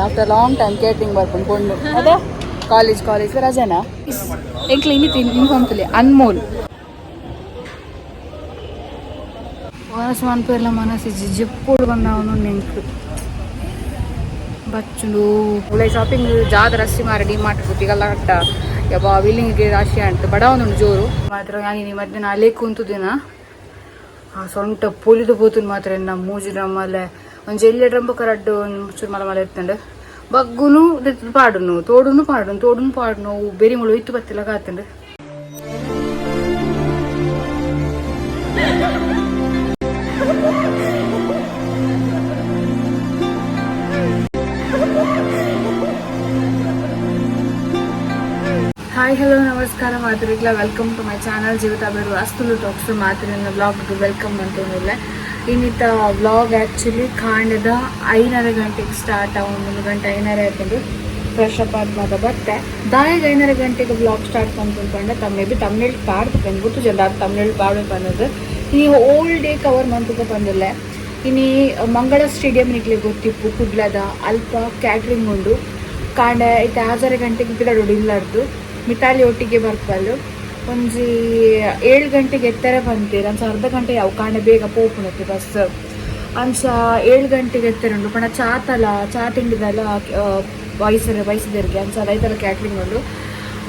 After long time catering ಬರ್ಕೊಂಡು ಕೊಂಡು ಅದೇ ಕಾಲೇಜ್ ಕಾಲೇಜ್ ರಜೆನಾ ಎಂಕ್ಲಿ ಇನ್ನಿತಿ ಯೂನಿಫಾರ್ಮ್ ತಲೆ ಅನ್ಮೋಲ್ ಮನಸ್ ಮನ್ಪೇರ್ಲ ಮನಸ್ಸು ಜಿಪ್ಪೋಡು ಬಂದ ಅವನು ನೆಂಕು ಬಚ್ಚುಲು ಉಳೆ ಶಾಪಿಂಗ್ ಜಾದ ರಸ್ತಿ ಮಾರಿ ಡಿ ಮಾರ್ಟ್ ಗೊತ್ತಿಗಲ್ಲ ಕಟ್ಟ ಯಾವ ಗೆ ರಾಶಿ ಅಂಟು ಬಡವನು ಜೋರು ಮಾತ್ರ ನಾನು ಮಧ್ಯಾಹ್ನ ಅಲ್ಲೇ ಕುಂತುದಿನ ಆ ಸೊಂಟ ಪೊಲಿದು ಪೋತು ಮಾತ್ರ ನಮ್ಮ ಮೂಜಿ ನಮ್ಮಲ್ಲೇ ಒಂದು ಜೆಲ್ಲೆ ಡ್ರಮ್ ಕರಡ್ಡು ಒಂದು ಚೂರು ಮಲ ಮಲ ಇರ್ತಂಡು ಬಗ್ಗುನು ದೆತ್ತು ಪಾಡುನು ತೋಡುನು ಪಾಡುನು ತೋಡುನು ಪಾಡುನು ಅವು ಬೇರೆ ಮುಳು ಇತ್ತು ಬತ್ತಿಲ್ಲ ಕಾತಂಡು ಹಾಯ್ ಹಲೋ ನಮಸ್ಕಾರ ಮಾತ್ರಿಗ್ಲ ವೆಲ್ಕಮ್ ಟು ಮೈ ಚಾನಲ್ ಜೀವಿತ ಬೇಡು ಅಸ್ತುಲು ಟಾಕ್ಸ್ ಮಾತ್ರಿನ ಬ್ಲಾಗ್ಗೆ ವೆಲ್ಕಮ್ ಅಂತೇನಿಲ್ಲ ಇನ್ನಿತ್ತ ವ್ಲಾಗ್ ಆ್ಯಕ್ಚುಲಿ ಕಾಂಡದ ಐನರ ಗಂಟೆಗೆ ಸ್ಟಾರ್ಟ್ ಒಂದು ಗಂಟೆ, ಐನರ ಆಯ್ತಂದು ಫ್ರೆಶ್ ಅಪ್ ಆದ ಮಾತ ಬರ್ತೆ. ದಾಯಿಗೆ ಐನರ ಗಂಟೆಗೆ ಬ್ಲಾಗ್ ಸ್ಟಾರ್ಟ್ ಮಾಡ್ಕೊಂಡ್ಕೊಂಡೆ ತಮ್ಮ ಮೇ ಬಿ ತಮ್ನೇಳಿ ಪಾಡ್ದು ಬಂದ್ಬಿಟ್ಟು ಜನ. ತಮಿಳು ಪಾಡ್ಬೇಕು ಬಂದದ್ದು. ಈ ಓಲ್ಡ್ ಡೇ ಕವರ್ ಮಂತಕ್ಕೆ ಬಂದಿಲ್ಲ ಇನ್ನು ಮಂಗಳ ಸ್ಟೇಡಿಯಂ ನಿಕ್ಲಿ ಗೊತ್ತಿಪ್ಪು, ಕುಡ್ಲದ, ಅಲ್ಪ ಕ್ಯಾಟ್ರಿಂಗ್ ಉಂಡು. ಕಾಂಡ ಐತೆ ಆಜಾರು ಗಂಟೆಗೆ ಗಿಡ ಇಲ್ಲಾರ್ದು ಮಿಠಾಲಿ ಒಟ್ಟಿಗೆ ಬರ್ಪಲ್ಲು ಒಂಜಿ ಏಳು ಗಂಟೆಗೆ ಎತ್ತರ ಬಂತೀರ ಅಂಚ ಅರ್ಧ ಗಂಟೆ ಯಾವ ಕಾಂಡ ಬೇಗ ಪೋಪುಣತ್ತೆ ಬಸ್ ಅಂಚ ಏಳು ಗಂಟೆಗೆ ಎತ್ತರುಂಡು ಪಣ ಚಾತಲ ಚಾ ತಿಂಡಿದಲ್ಲ ವಯಸ್ಸರ ವಯಸ್ಸಿದರಿಗೆ ಅಂಚ ರೈತರ ಕ್ಯಾಟ್ರಿಂಗ್ ಉಂಡು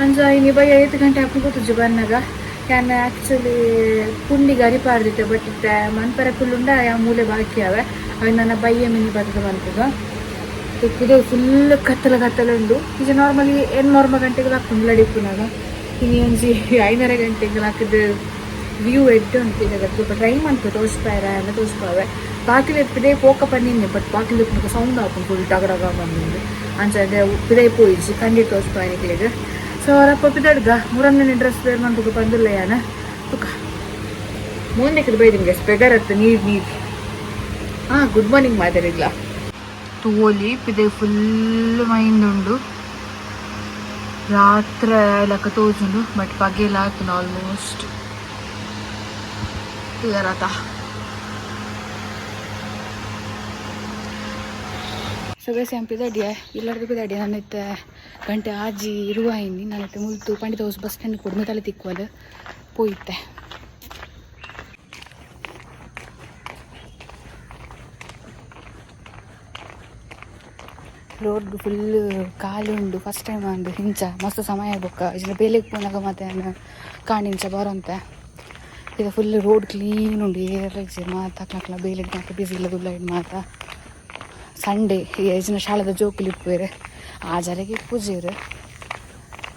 ಅಂಚ ಇನ್ನು ಬೈ ಐದು ಗಂಟೆ ಹಾಕೊಂಡು ಕೂತು ಬನ್ನಾಗ ಯಾನ್ ಆ್ಯಕ್ಚುಲಿ ಪುಂಡಿಗೆ ಅರಿಪಾರ್ದಿತ್ತೆ ಬಟ್ ಇತ್ತೆ ಮನ್ಪರ ಕುಲ್ಲುಂಡ ಯಾವ ಮೂಲೆ ಬಾಕಿ ಅವೆ. ಅವು ನನ್ನ ಬೈಯ ಮಿನಿ ಬರ್ತದೆ ಬಂತದ ಇದು ಫುಲ್ ಕತ್ತಲ ಕತ್ತಲ ಉಂಡು ಈಗ ನಾರ್ಮಲಿ ಏನು ನಾರ್ಮಲ್ ಗಂಟೆಗೆ ಹಾಕೊಂಡು ಲಡಿಪುನಾಗ ಇನ್ನು ಒಂಜಿ ಐನರ ಗಂಟೆಗೆ ಹಾಕಿದ ವ್ಯೂ ಎಡ್ಡು ಈಗ ಸ್ವಲ್ಪ ಟ್ರೈ ಮಾಡ್ತು ತೋರಿಸ್ಪಾರ ಎಲ್ಲ ತೋರಿಸ್ಪಾವೆ ಬಾಕಿಲು ಎಪ್ಪಿದೆ ಪೋಕ ಪನ್ನಿಂದೆ ಬಟ್ ಬಾಕಿಲು ಎಪ್ಪಿಗೆ ಸೌಂಡ್ ಹಾಕೊಂಡು ಫುಲ್ ಟಗಡಗ ಬಂದಿದ್ದು ಅಂಚೆ ಪಿದೆ ಪೋಯಿಸಿ ಕಂಡಿ ನಿಕ್ಲಿಗೆ ಸೊ ಅವರಪ್ಪ ಪಿದಡ್ಗ ಮೂರನೇ ಡ್ರೆಸ್ ಬೇರೆ ಮಾಡ್ಬೇಕು ಬಂದಿಲ್ಲ ಯಾನ? ತುಕ. ಮುಂದಕ್ಕೆ ಬೈದು ನಿಮಗೆ ಸ್ಪೆಗರ್ ಹತ್ತು ನೀರು ನೀರು. ಹಾಂ ಗುಡ್ ಮಾರ್ನಿಂಗ್ ಮಾತಾಡಿಲ್ಲ ತೋಲಿ ಪಿದೆ ಫುಲ್ ಮೈಂಡ್ ಉಂಡು. ರಾತ್ರಿ ಲೆಕ್ಕ ತೋಜುಂಡು ಬಟ್ ಪಗೆಲ್ಲ ಆಯ್ತು ಆಲ್ಮೋಸ್ಟ್ ಇದಾರತ? ಸೊಗಸೆ ಹಂಪಿದಡಿಯ ಇಲ್ಲಾರ್ದು ಬಿದಡಿಯ ನನ್ನತ್ತೆ ಗಂಟೆ ಆಜಿ ಇರುವ ಇನ್ನಿ ನನ್ನತ್ತೆ ಮುಲ್ತು ಪಂಡಿತ ಹೌಸ್ ಬಸ್ ಸ್ಟ್ಯಾಂಡ್ ಕೊಡ್ಮೆ ತಲೆ ತಿಕ್ಕುವುದು ಪೋಯಿತ್ತೆ ರೋಡ್ ಫುಲ್ ಖಾಲಿ ಉಂಡು ಫಸ್ಟ್ ಟೈಮ್ ಅಂದು ಹಿಂಚ ಮಸ್ತ್ ಸಮಯ ಬೊಕ್ಕ ಇದ್ರ ಬೇಲೆಗೆ ಪೋನಾಗ ಮತ್ತೆ ಕಾಣಿಂಚ ಬರೋಂತೆ ಇದು ಫುಲ್ ರೋಡ್ ಕ್ಲೀನ್ ಉಂಡು ಏರ್ಲೆಗ್ಸಿ ಮಾತ ಹಾಕ್ಲಕ್ಲ ಬೇಲೆಗೆ ಮಾತ ಬಿಸಿ ಇಲ್ಲ ದುಲ್ಲ ಇಡ್ ಮಾತ ಸಂಡೇ ಯಜನ ಶಾಲೆದ ಜೋಕುಲಿ ಇಪ್ಪೇರು ಆ ಜರೆಗೆ ಪೂಜೆರು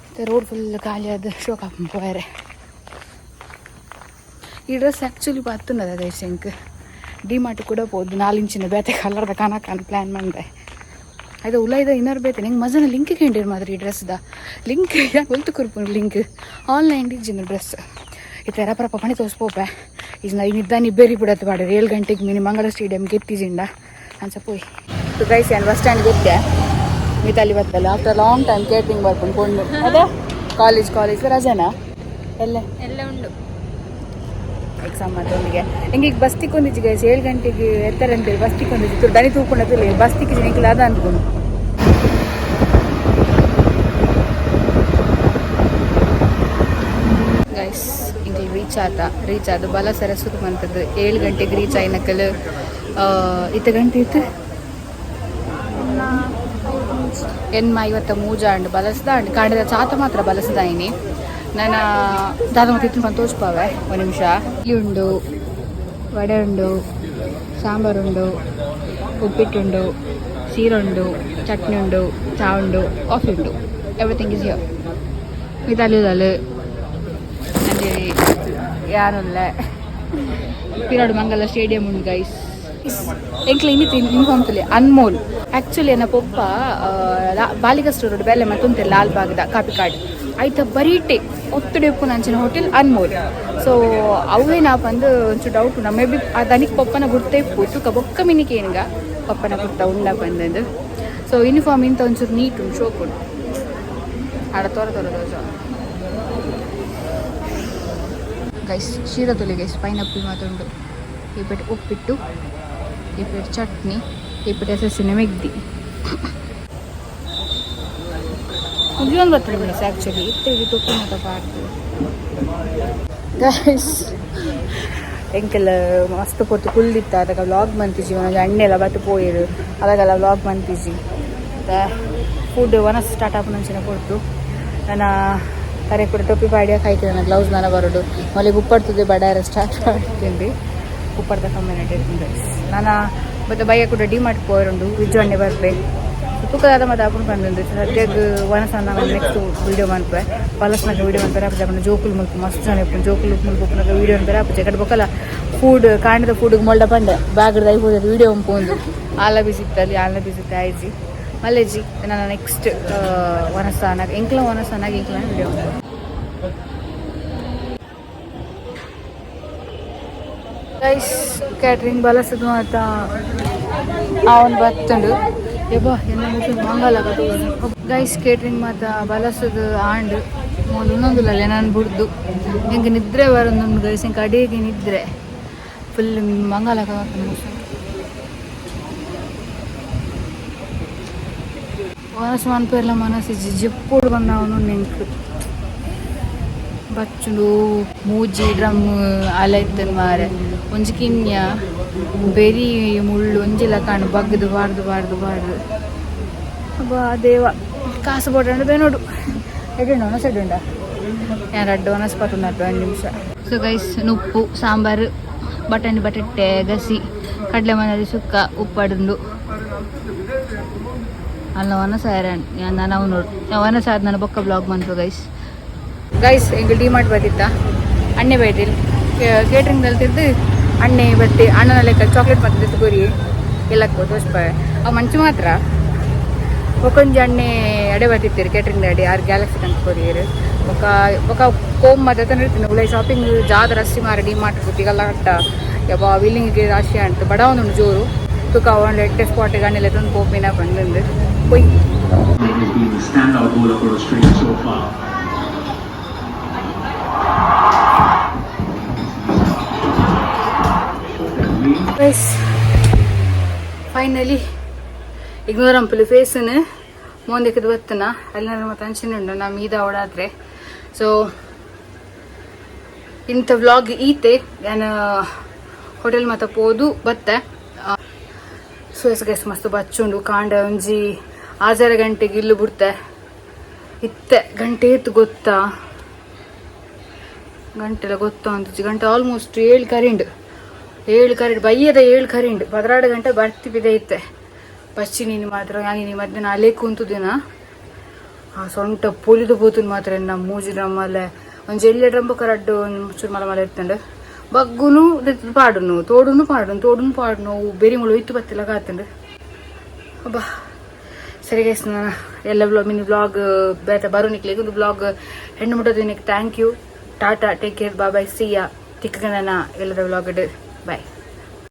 ಮತ್ತೆ ರೋಡ್ ಫುಲ್ ಖಾಲಿ ಆದ ಶೋಕ ಪೋಯರೆ ಈ ಡ್ರೆಸ್ ಆ್ಯಕ್ಚುಲಿ ಪತ್ತುನದ ದೇಶಂಕ್ ಡಿ ಮಾರ್ಟ್ ಕೂಡ ಹೋದು ನಾಲಿಂಚಿನ ಬೇತೆ ಕಲರ್ದ ಕನಕನ್ ಪ್ಲ್ಯಾನ್ ಮಾಡಿದೆ ಉಲ್ಲ ಇದೆ ಇನ್ನರ್ ಬೇತೆ ನಂಗೆ ಮಜನ ಲಿಂಕ್ ಕೇಂಡಿರ್ ಮಾದ್ರಿ ಈ ಡ್ರೆಸ್ದ ಲಿಂಕ್ ಯಾಕೆ ಹೊಲ್ತು ಕುರ್ಪು ಲಿಂಕ್ ಆನ್ಲೈನ್ ಇಜ್ಜಿನ ಡ್ರೆಸ್ ಈ ಥರ ಪ್ರಪ ಪಣಿ ತೋರಿಸ್ಬೋಪೆ ಈಗ ನಾ ಇನ್ನಿದ್ದ ನಿಬ್ಬೇರಿ ಬಿಡತ್ತೆ ಬಾಡ್ರಿ ಏಳು ಗಂಟೆಗೆ ಮಿನಿ ಮಂಗಳ ಸ್ಟೇಡಿಯಂ ಎತ್ತಿಜಿಂಡ ಅನ್ಸ ಪೋಯ್ ಗೈಸ್ ಏನು ಬಸ್ ಸ್ಟ್ಯಾಂಡ್ ಗೊತ್ತೆ? ಮಿತಾಲಿ ಬತ್ತಲ್ಲ ಆಫ್ಟರ್ ಲಾಂಗ್ ಟೈಮ್ ಕೇಟಿಂಗ್ ಬರ್ಕೊಂಡು ಕೊಂಡು ಅದೇ? ಕಾಲೇಜ್ ಕಾಲೇಜ್ ರಜೆನಾ? ಎಲ್ಲ? ಎಲ್ಲ ಉಂಡು ಎಕ್ಸಾಮ್ ಮಾಡ್ಕೊಂಡಿಗೆ ಹಿಂಗೆ ಈಗ ಬಸ್ ತಿಕ್ಕೊಂಡಿದ್ದು ಗೈಸ್ ಏಳು ಗಂಟೆಗೆ ಎತ್ತಾರೆ ಅಂತೇಳಿ ಬಸ್ ತಿಕ್ಕೊಂಡಿದ್ದು ದನಿ ತೂಕೊಂಡದಿಲ್ಲ ಬಸ್ ತಿಕ್ಕಿಸಿ ನಿಂಗೆ ಅದ ಅಂದ್ಕೊಂಡು. ಗೈಸ್ ಇಲ್ಲಿ ರೀಚ್ ಆತ ರೀಚ್ ಆದ ಬಲ ಸರಸ್ವತಿ ಬಂತದ್ದು. ಏಳು ಗಂಟೆಗೆ ರೀಚ್ ಆಯ್ನಕಲ್ ಇತ್ತ ಗಂಟೆ ಇತ್ತು? ಎನ್ಮ ಐವತ್ತ ಮೂಜ ಅಂಡ್ ಬಲಸ್ದ ಅಂಡ್ ಕಾಂಡದ ಚಾತ ಮಾತ್ರ ಬಲಸ್ದ ಇನಿ ನನ್ನ ದಾದ ಮತ್ತೆ ಇತ್ತು ತೋರಿಸ್ಪಾವೆ ಒಂದು ನಿಮಿಷ. ಇಲ್ಲಿ ಉಂಡು ವಡೆ ಉಂಡು ಸಾಂಬಾರುಂಡು, ಉಪ್ಪಿಟ್ಟುಂಡು, ಸೀರುಂಡು ಚಟ್ನಿ ಉಂಡು ಚಾ ಉಂಡು ಕಾಫಿ ಉಂಡು ಎವ್ರಿಥಿಂಗ್ ಇಸ್ ಹಿಯರ್ ಮಿತಾಲಿದಲು ಅಂದೇಳಿ ಯಾನುಲ್ಲ ಪಿರಾಡು ಮಂಗಲ ಸ್ಟೇಡಿಯಂ ಉಂಡು ಗೈಸ್ ಎಂಕ್ಲ ಇನ್ನಿತ್ತು ಇನ್ಫಾರ್ಮ್ ತುಲಿ. ಅನ್ಮೋಲ್ ಆ್ಯಕ್ಚುಲಿ ನನ್ನ ಪೊಪ್ಪ ಬಾಲಿಕಾ ಸ್ಟೋರ್ ಬೆಲೆ ಮತ್ತೊಂತೆ ಲಾಲ್ ದ ಕಾಪಿ ಕಾರ್ಡ್ ಆಯ್ತಾ ಬರೀಟೆ ಒತ್ತಡೆ ಉಪ್ಪು ನಂಚಿನ ಹೋಟೆಲ್ ಅನ್ಮೋಲ್. ಸೊ ಅವೇ ನಾ ಬಂದು ಒಂಚೂರು ಡೌಟ್ ಉಂಡ ಮೇ ಬಿ ಅದನಿಗೆ ಪಪ್ಪನ ಗುರ್ತೇ ಇಪ್ಪು ತುಕ ಬೊಕ್ಕ ಮಿನಿಕೆ ಏನಿಗ? ಪಪ್ಪನ ಗುರ್ತ ಉಂಡ ಬಂದದ್ದು. ಸೊ ಯೂನಿಫಾರ್ಮ್ ಇಂತ ಒಂಚೂರು ನೀಟ್ ಉಂಟು ಶೋಕ್ ಉಂಟು. ಆಡ ತೋರ ತೋರ ದೋಸ ಗೈಸ್ ಶೀರ ತೊಲೆ ಗೈಸ್ ಪೈನಾಪಲ್ ಮಾತುಂಡು ಈ ಪೆಟ್ಟು ಉಪ್ಪಿಟ್ಟು, ಈ ಪೆಟ್ಟು ಚಟ್ನಿ, ಈ ಪೆಟ್ಟು ಹೆಸರಿನ ಮೆಗ್ದಿ. ಇದೊಂದು ಬರ್ತದೆ ಮೀಸ್ ಆ್ಯಕ್ಚುಲಿ ಇಟ್ಟು ತೊಪ್ಪು ಮಾತ ಪಾಡ್ತು ಗೈಸ್ ಎಂಕೆಲ್ಲ ಮಸ್ತ್ ಪೊತ್ತು ಕುಲ್ದಿತ್ತ ಅದಕ್ಕೆ ವ್ಲಾಗ್ ಮಂತಿಜಿ ಒಂದು ಎಣ್ಣೆ ಎಲ್ಲ ಬಟ್ಟು ಪೋಯಿರು. ಅವಾಗೆಲ್ಲ ವ್ಲಾಗ್ ಮಂತಿಜಿ ಫುಡ್ ಒನ ಸ್ಟಾರ್ಟ್ ಆಪ್ ನಂಚಿನ ಕೊಡ್ತು. ನನ್ನ ಕರೆ ಕೂಡ ಟೊಪ್ಪಿ ಪಾಡಿಯ ಕಾಯ್ತಿದ್ದೆ ನನ್ನ ಗ್ಲೌಸ್ ನಾನು ಬರೋದು. ಮೊಲೆ ಉಪ್ಪಡ್ತದೆ ಬಡಾರ ಸ್ಟಾರ್ಟ್ ಮಾಡ್ತೀನಿ. ಉಪ್ಪಡ್ದ ಕಮ್ಯುನಿಟಿ ಇರ್ತೀನಿ ನಾನು ಮತ್ತೆ ಬೈಯ ಕೂಡ ಡಿ ಮಾಡಿ ಪೋರುಂಡು ವಿಜಯಣ್ಣೆ ಬರ್ಪೆ ತೂಕದಾದ ಮತ್ತೆ ಅಪ್ಪನ ಬಂದಿದೆ ಸದ್ಯಕ್ಕೆ ಒನಸನ್ನ ನೆಕ್ಸ್ಟ್ ವಿಡಿಯೋ ಮಾಡ್ಪೆ ಪಲಸ್ನಾಗ ವೀಡಿಯೋ ಮಾಡ್ತಾರೆ. ಅಪ್ಪ ಜನ ಜೋಕುಲ್ ಮುಲ್ಕು, ಮಸ್ತ್ ಜನ ಇಪ್ಪು ಜೋಕುಲ್ ಮುಲ್ಕು ಉಪ್ಪನಾಗ ವೀಡಿಯೋ ಮಾಡ್ತಾರೆ. ಅಪ್ಪ ಜಗಡ್ ಬಕ್ಕಲ್ಲ ಫುಡ್ ಕಾಂಡದ ಫುಡ್ಗೆ ಮೊಳ್ಳ ಬಂದೆ. ಬ್ಯಾಗ್ರದ್ದು ಐಬೋದು ವೀಡಿಯೋ ಉಂಪೊಂದು ಆಲ ಬಿಸಿತ್ತಲ್ಲಿ ಆಲ ಬಿಸಿತ್ತೆ ಆಯ್ಜಿ. ಮಲ್ಲೇಜಿ ನನ್ನ ನೆಕ್ಸ್ಟ್ ವನಸ್ಥಾನಾಗ ಎಂಕ್ಲ ವನಸ್ಥಾನಾಗ ಎಂಕ್ಲ ವೀಡಿಯೋ ಗೈಸ್ ಕ್ಯಾಟ್ರಿಂಗ್ ಬಲಸದು ಅಂತ ಅವನು ಬತ್ತಂಡು ಗೈಸ್ ಕೇಟ್ರಿಂಗ್ ಮಾತ ಬಲಸದು ಆಂಡ್ ಮೊದಲು ಅಲ್ಲ ನಾನು ಬಿಡ್ದು. ಹೆಂಗೆ ನಿದ್ರೆ ಬರೋದು ಗೈಸ್ ಹೆಂಗೆ ಅಡಿಗೆ ನಿದ್ರೆ. ಫುಲ್ ಮಂಗಲ ಮನಸ್ಸು ಮನ್ಪೇರ್ಲ ಮನಸ್ಸು ಜಿಪ್ಪುಡು ಬಂದವನು ನೆಂಕು ಬಚ್ಚುಂಡು ಮೂಜಿ ಡ್ರಮ್ ಅಲ ಇತ್ತನ್ ಮಾರೆ. ಒಂಜಿ ಕಿನ್ಯ ಬೆರಿ ಮುಳ್ಳು ಒಂಜಿಲ ಕಾಣು ಬಗ್ಗದು ಬಾರ್ದು ಬಾರ್ದು ಬಾರ್ದು. ಅಬ್ಬಾ ದೇವ. ಕಾಸು ಬೋಟಂಡು ಬೇನೋಡು ಎಡ್ಡುಂಡ ಒನಸ್ ಎಡುಂಡ ಯಾರು ಅಡ್ಡು ಒನಸ್ ಪತ್ತೊಂದು ಒಂದು ನಿಮಿಷ. ಸೊ ಗೈಸ್ ನುಪ್ಪು ಸಾಂಬಾರು ಬಟಾಣಿ ಬಟಾಟೆ ಗಸಿ ಕಡಲೆ ಮನೆಯಲ್ಲಿ ಸುಕ್ಕ ಉಪ್ಪಡುಂಡು. ಅಲ್ಲ ಒನಸ ಯಾರನ್ ನಾನು ಅವು ನೋಡು ಒನಸ ಆದ ನಾನು ಬೊಕ್ಕ ಬ್ಲಾಗ್ ಬಂತು ಗೈಸ್ ಗೈಸ್ ಎಂಗ್ ಡಿಮಾರ್ಟ್ ಬರ್ತಿತ್ತ ಅಣ್ಣೆ ಬೈದಿಲ್ ಕೇಟ್ರಿಂಗ್ದಲ್ಲಿ ತಿಂದು ಅಣ್ಣೆ ಬತ್ತಿ ಅಣ್ಣನ ಲೆಕ್ಕ ಚಾಕ್ಲೇಟ್ ಮತ್ತೆ ಗುರಿ ಎಲ್ಲಕ್ಕೂ ದೋಸ್ಪ ಆ ಮಂಚು ಮಾತ್ರ. ಒಕ್ಕೊಂಜಿ ಅಣ್ಣೆ ಅಡೆ ಬರ್ತಿತ್ತೀರಿ ಕೇಟ್ರಿಂಗ್ ಅಡಿ. ಆರು ಗ್ಯಾಲಕ್ಸಿ ಅಂತ ಕೊರಿಯರು ಒಕ್ಕ ಒಕ್ಕ ಕೋಮ್ ಮದತನ ಇರ್ತೀನಿ. ಉಳ್ಳೆ ಶಾಪಿಂಗ್ ಜಾದ ರಸ್ಸಿ ಮಾರ ಡಿಮಾರ್ಟ್ ಗೊತ್ತಿಗಲ್ಲ ಅಟ್ಟ ಯಾವ ವಿಲ್ಲಿಂಗ್ಗೆ ರಾಶಿ ಅಂತ. ಬಡ ಒಂದು ಜೋರು. ತುಕ ಅವನ ಎಟ್ಟೆ ಸ್ಪಾಟ್ ಅಣ್ಣೆಲ್ಲ ತಂದು ಕೋಪಿನ ಬಂದಂದು ಕೊಯ್ ಗೈಸ್ ಫೈನಲಿ ಇಗ್ನೋರಂಪುಲಿ ಫೇಸನ್ನು ಮುಂದಕ್ಕೆ ಬತ್ತನ ಅಲ್ಲಿ ನನ್ನ ಮತ್ತೆ ಅಂಚಿನುಂಡು ನಾ ಮೀದ ಓಡಾದ್ರೆ ಸೊ ಇಂಥ ವ್ಲಾಗ್ ಈತೆ ನಾನು ಹೋಟೆಲ್ ಮತ್ತೆ ಪೋದು ಬತ್ತೆ ಸೊ ಎಸ್ ಗೈಸ್ ಮಸ್ತ್ ಬಚ್ಚುಂಡು ಕಾಂಡ ಒಂಜಿ ಆಜಾರ ಗಂಟೆಗೆ ಇಲ್ಲು ಬಿಡ್ತೆ ಇತ್ತೆ ಗಂಟೆ ಎತ್ತು ಗೊತ್ತಾ ಗಂಟೆಲ್ಲ ಗೊತ್ತಾ ಅಂತ ಗಂಟೆ ಆಲ್ಮೋಸ್ಟ್ ಏಳು ಕರಿಂಡು ಏಳು ಕರೆಂಟ್ ಬಯ್ಯದ ಏಳು ಕರೆಂಟ್. ಪದರಾಡು ಗಂಟೆ ಬರ್ತಿ ಬಿದೆ ಇತ್ತೆ. ಪಚ್ಚಿ ನೀನು ಮಾತ್ರ ನಾನು ಮಧ್ಯಾಹ್ನ ಅಲ್ಲೇ ಕುಂತುದಿನ ಆ ಸೊಂಟ ಪೊಲಿದು ಪೋತುನ್ ಮಾತ್ರ ನಮ್ಮ ಮೂಜಿ ಡ್ರಮ್ಮಲ್ಲೇ. ಒಂದು ಜೆಲ್ಲೆ ಡ್ರಮ್ಮ ಕರಡ್ಡು ಚೂರು ಮಲ ಮಲ ಇರ್ತಂಡು ಬಗ್ಗುನು ಪಾಡುನು, ತೋಡುನು ಪಾಡುನು ತೋಡುನು ಪಾಡುನು ಬೇರೆ ಮುಳು ಇತ್ತು ಬತ್ತಿಲ್ಲ ಕಾತಂಡು ಅಬ್ಬಾ. ಸರಿ ಗೈಸ್ ನಾನು ಎಲ್ಲ ಬ್ಲಾಗ್ ಮಿನಿ ಬ್ಲಾಗ್ ಬೇತ ಬರೋ ಒಂದು ಬ್ಲಾಗ್ ಹೆಣ್ಣು ಮುಟ್ಟೋದಿನಕ್ಕೆ thank you tata take care bye see ya ತಿಕ್ಕಗನ ಎಲ್ಲರ ಬ್ಲಾಗ್ ಬಾಯ್